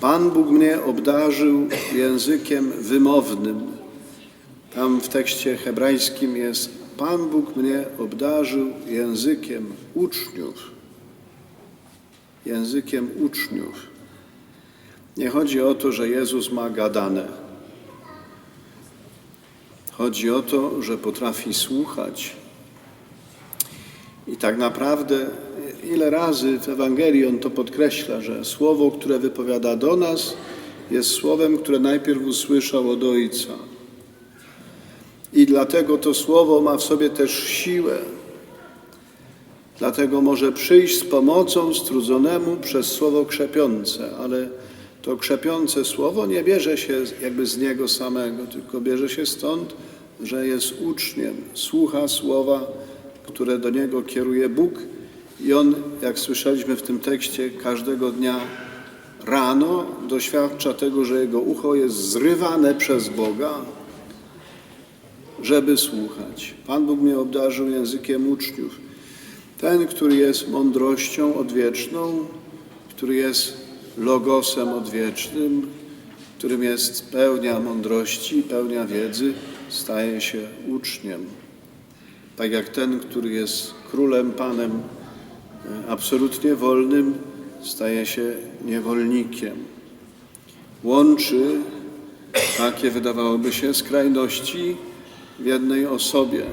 Pan Bóg mnie obdarzył językiem wymownym. Tam w tekście hebrajskim jest Pan Bóg mnie obdarzył językiem uczniów. Językiem uczniów. Nie chodzi o to, że Jezus ma gadane. Chodzi o to, że potrafi słuchać. I tak naprawdę, ile razy w Ewangelii on to podkreśla, że słowo, które wypowiada do nas, jest słowem, które najpierw usłyszał od Ojca. I dlatego to słowo ma w sobie też siłę. Dlatego może przyjść z pomocą strudzonemu przez słowo krzepiące, ale to krzepiące słowo nie bierze się jakby z niego samego, tylko bierze się stąd, że jest uczniem, słucha słowa, które do niego kieruje Bóg i on, jak słyszeliśmy w tym tekście, każdego dnia rano doświadcza tego, że jego ucho jest zrywane przez Boga, żeby słuchać. Pan Bóg mnie obdarzył językiem uczniów. Ten, który jest mądrością odwieczną, który jest logosem odwiecznym, którym jest pełnia mądrości, pełnia wiedzy, staje się uczniem. Tak jak ten, który jest królem, panem absolutnie wolnym, staje się niewolnikiem. Łączy takie wydawałoby się skrajności w jednej osobie.